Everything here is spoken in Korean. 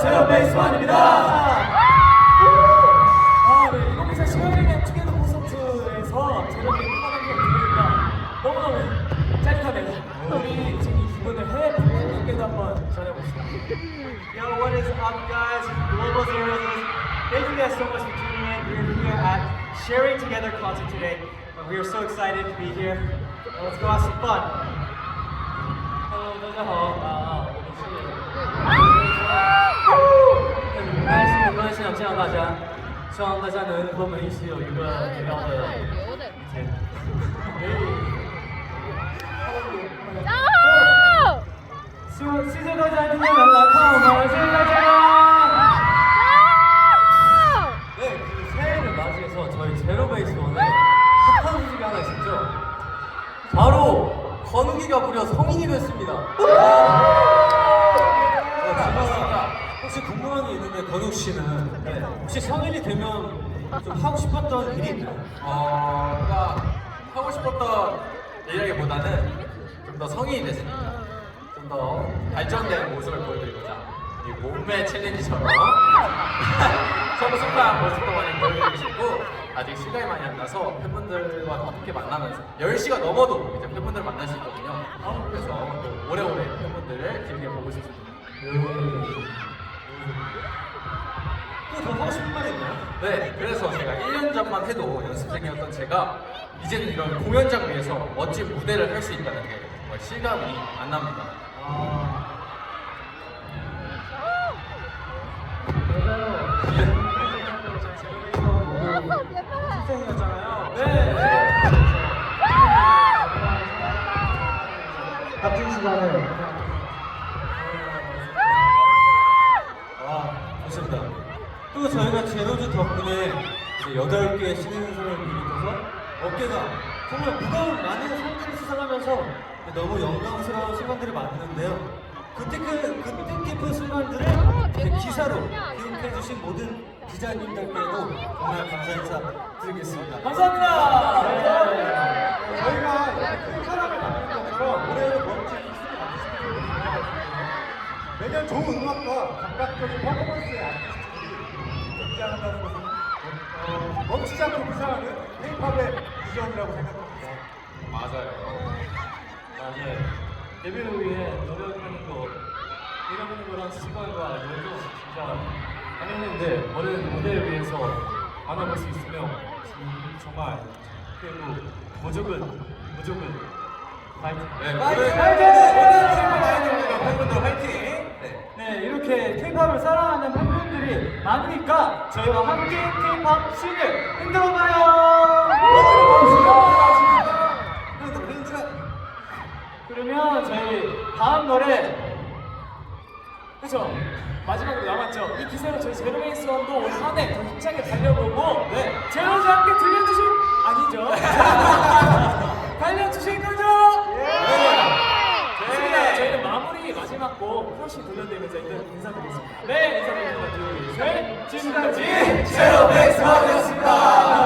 제로 베이스 원입니다. 아, 네, 이곳에서 시원하게 투게더 콘서트에서 제로 베이스 원하는 걸 들으니까 너무너무 짜릿하네요. 우리 지금 이 기분을 해외 팬분들께도 한번 전해봅시다. Yo, what is up, guys? Global Zeros. Thank you guys so much for tuning in. We're here at Sharing Together concert today. and We are so excited to be here. And let's go have some fun. Hello，大家好啊，我们是 가자. 처음 가자는 그러면 있어요. 이거 대답을. 이제. 수 시즌 가자는 연락하고 말을 가자. 네, 그 새해를 맞이해서 저희 제로베이스 원에 착한 소식이 하나 있었죠. 바로 건욱이가 무려 성인이 됐습니다. 씨는 네, 혹시 성인이 되면 좀 하고 싶었던 일이 있나요? 어, 그러니까 하고 싶었던 일이라기보다는 좀 더 성인이 됐으니까 좀더 발전된 모습을 보여드리고자 이 몸매 챌린지처럼 성숙한 모습도 많이 보여드리고 싶고 아직 시간이 많이 안 나서 팬분들과 더 함께 만나면서 10시가 넘어도 이제 팬분들을 만날 수 있거든요. 그래서 또 오래오래 팬분들을 길게 보고 싶습니다 또더 하고 싶은 말이 있나요? 네, 그래서 제가 1년 전만 해도 연습생이었던 제가 이제는 이런 공연장 위에서 멋진 무대를 할 수 있다는 게 정말 실감이 안 납니다. 네. 같은 시간에 또 저희가 제로즈 덕분에 이제 8개의 신인상을 비롯해서 어깨가 정말 무거운 많은 상들을 수상하면서 너무 영광스러운 순간들이 많은데요. 그때 그, 그때 깊은 순간들을 기사로 기록해주신 모든 기자님들께도 정말 감사 인사 드리겠습니다. 감사합니다! 저희가 큰 사람을 만든 것처럼 올해는 멋진 기술을 만드시는 매년 좋은 음악과 감각적인 퍼포먼스의 아티스트들이 등장한다는 것은 어, 멈추지 않고 부상하는 K-팝의 비전이라고 생각합니다. 맞아요. 맞아요. 데뷔를 위해 노력하는 거, 일하는 거랑 시간과 열정 진짜 당했는데 오늘 무대를 위해서 만나볼 수 있으며 음, 정말 그리고 무조건 무조건 파이팅. 네, 파이팅! 파이팅! 많 많으니까 저희와 함께 K-팝 씬을 흔들어봐요! 그러면 저희 다음 노래 그쵸? 마지막으로 남았죠? 이 기세로 저희 제로베이스 원도 올 한해 더 힘차게 달려보고 네. 제로즈 함께 들려주실 아니죠? 달려주실 거죠? 좋습니다. 저희는 마무리 마지막 곡 들려드리면서 일단 지금까지 제로 베이스 원이었습니다. 감사합니다.